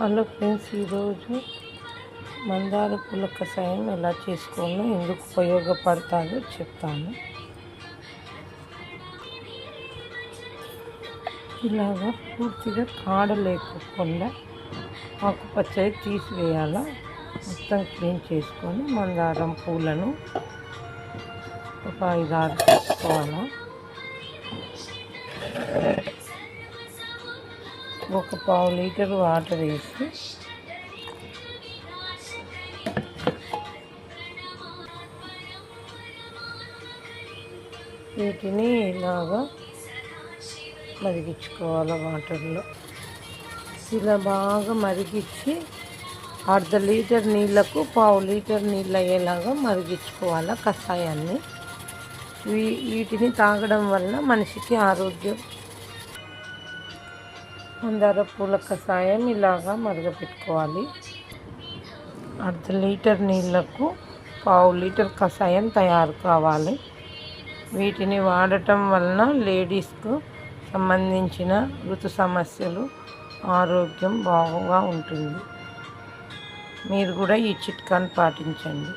Hello friends ఈరోజు మందార పూల కషాయం ఎలా చేసుకోవాలో ఎందుకు ఉపయోగపడతాదో చెప్తాను. ఇలాగా పూర్తిగా కాడ లేకుండా ఆకుపచ్చవి తీసివేయాలా? మొత్తం క్లీన్ చేసుకొని మందారం పూలను ఒక ఐదు ఆరు తీసుకోవాలా? ఒక పావు లీటర్ వాటర్ వేసి వీటిని ఇలాగా మరిగించుకోవాలి వాటర్లో. ఇలా బాగా మరిగించి అర్ధ లీటర్ నీళ్ళకు పావు లీటర్ నీళ్ళు అయ్యేలాగా మరిగించుకోవాలి కషాయాన్ని. వీ వీటిని తాగడం వల్ల మనిషికి ఆరోగ్యం మందార పూల కషాయం ఇలాగా మరగపెట్టుకోవాలి. అర్ధ లీటర్ నీళ్ళకు పావు లీటర్ కషాయం తయారు కావాలి. వీటిని వాడటం వలన లేడీస్కు సంబంధించిన ఋతు సమస్యలు ఆరోగ్యం బాగుగా ఉంటుంది. మీరు కూడా ఈ చిట్కాను పాటించండి.